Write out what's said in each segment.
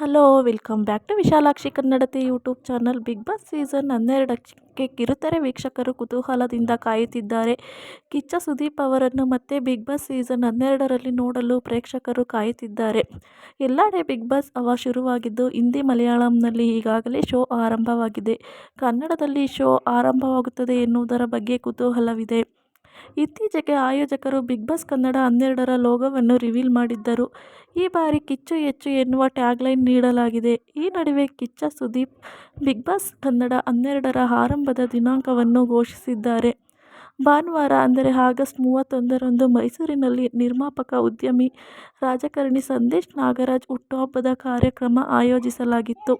Hello, welcome back to Vishalakshi Kannadathi YouTube channel Bigg Boss season ಹನ್ನೆರಡಕ್ಕೆ ಕಿರುತೆರೆ ವೀಕ್ಷಕರು ಕುತೂಹಲದಿಂದ ಕಾಯುತ್ತಿದ್ದಾರೆ. ಕಿಚ್ಚ ಸುದೀಪ್ ಅವರನ್ನು ಮತ್ತೆ ಬಿಗ್ ಬಾಸ್ ಸೀಸನ್ ಹನ್ನೆರಡರಲ್ಲಿ ನೋಡಲು ಪ್ರೇಕ್ಷಕರು ಕಾಯುತ್ತಿದ್ದಾರೆ. ಎಲ್ಲೆಡೆ ಬಿಗ್ ಬಾಸ್ ಅವ ಶುರುವಾಗಿದ್ದು, ಹಿಂದಿ ಮಲಯಾಳಂನಲ್ಲಿ ಈಗಾಗಲೇ ಶೋ ಆರಂಭವಾಗಿದೆ. ಕನ್ನಡದಲ್ಲಿ ಶೋ ಆರಂಭವಾಗುತ್ತದೆ ಎನ್ನುವುದರ ಬಗ್ಗೆ ಕುತೂಹಲವಿದೆ. ಇತ್ತೀಚೆಗೆ ಆಯೋಜಕರು ಬಿಗ್ ಬಾಸ್ ಕನ್ನಡ ಹನ್ನೆರಡರ ಲೋಗೋವನ್ನು ರಿವೀಲ್ ಮಾಡಿದ್ದರು. ಈ ಬಾರಿ ಕಿಚ್ಚು ಹೆಚ್ಚು ಎನ್ನುವ ಟ್ಯಾಗ್ಲೈನ್ ನೀಡಲಾಗಿದೆ. ಈ ನಡುವೆ ಕಿಚ್ಚ ಸುದೀಪ್ ಬಿಗ್ ಬಾಸ್ ಕನ್ನಡ ಹನ್ನೆರಡರ ಆರಂಭದ ದಿನಾಂಕವನ್ನು ಘೋಷಿಸಿದ್ದಾರೆ. ಭಾನುವಾರ ಅಂದರೆ ಆಗಸ್ಟ್ ಮೂವತ್ತೊಂದರಂದು ಮೈಸೂರಿನಲ್ಲಿ ನಿರ್ಮಾಪಕ ಉದ್ಯಮಿ ರಾಜಕಾರಣಿ ಸಂದೇಶ್ ನಾಗರಾಜ್ ಹುಟ್ಟುಹಬ್ಬದ ಕಾರ್ಯಕ್ರಮ ಆಯೋಜಿಸಲಾಗಿತ್ತು.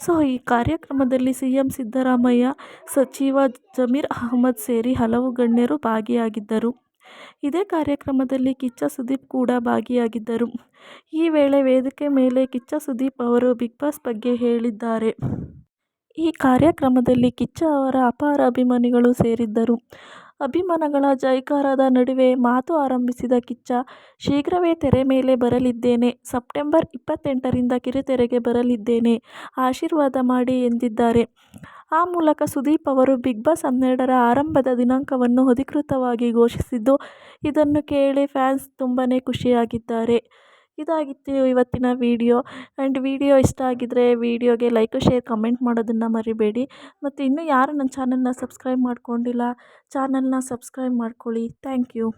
ಸೊ, ಈ ಕಾರ್ಯಕ್ರಮದಲ್ಲಿ ಸಿ ಎಂ ಸಿದ್ದರಾಮಯ್ಯ, ಸಚಿವ ಜಮೀರ್ ಅಹ್ಮದ್ ಸೇರಿ ಹಲವು ಗಣ್ಯರು ಭಾಗಿಯಾಗಿದ್ದರು. ಇದೇ ಕಾರ್ಯಕ್ರಮದಲ್ಲಿ ಕಿಚ್ಚ ಸುದೀಪ್ ಕೂಡ ಭಾಗಿಯಾಗಿದ್ದರು. ಈ ವೇಳೆ ವೇದಿಕೆ ಮೇಲೆ ಕಿಚ್ಚ ಸುದೀಪ್ ಅವರು ಬಿಗ್ ಬಾಸ್ ಬಗ್ಗೆ ಹೇಳಿದ್ದಾರೆ. ಈ ಕಾರ್ಯಕ್ರಮದಲ್ಲಿ ಕಿಚ್ಚ ಅವರ ಅಪಾರ ಅಭಿಮಾನಿಗಳು ಸೇರಿದ್ದರು. ಅಭಿಮಾನಗಳ ಜೈಕಾರದ ನಡುವೆ ಮಾತು ಆರಂಭಿಸಿದ ಕಿಚ್ಚ, ಶೀಘ್ರವೇ ತೆರೆ ಮೇಲೆ ಬರಲಿದ್ದೇನೆ. ಸೆಪ್ಟೆಂಬರ್ ಇಪ್ಪತ್ತೆಂಟರಿಂದ ಕಿರುತೆರೆಗೆ ಬರಲಿದ್ದೇನೆ. ಆಶೀರ್ವಾದ ಮಾಡಿ ಎಂದಿದ್ದಾರೆ. ಆ ಮೂಲಕ ಸುದೀಪ್ ಅವರು ಬಿಗ್ ಬಾಸ್ ಹನ್ನೆರಡರ ಆರಂಭದ ದಿನಾಂಕವನ್ನು ಅಧಿಕೃತವಾಗಿ ಘೋಷಿಸಿದ್ದು, ಇದನ್ನು ಕೇಳಿ ಫ್ಯಾನ್ಸ್ ತುಂಬಾ ಖುಷಿಯಾಗಿದ್ದಾರೆ. ಇದಾಗಿತ್ತು ಇವತ್ತಿನ ವಿಡಿಯೋ. ಆ್ಯಂಡ್ ವೀಡಿಯೋ ಇಷ್ಟ ಆಗಿದ್ದರೆ ವೀಡಿಯೋಗೆ ಲೈಕು, ಶೇರ್, ಕಮೆಂಟ್ ಮಾಡೋದನ್ನು ಮರಿಬೇಡಿ. ಮತ್ತು ಇನ್ನೂ ಯಾರು ನನ್ನ ಚಾನಲ್ನ ಸಬ್ಸ್ಕ್ರೈಬ್ ಮಾಡ್ಕೊಂಡಿಲ್ಲ, ಚಾನಲ್ನ ಸಬ್ಸ್ಕ್ರೈಬ್ ಮಾಡ್ಕೊಳ್ಳಿ. Thank you.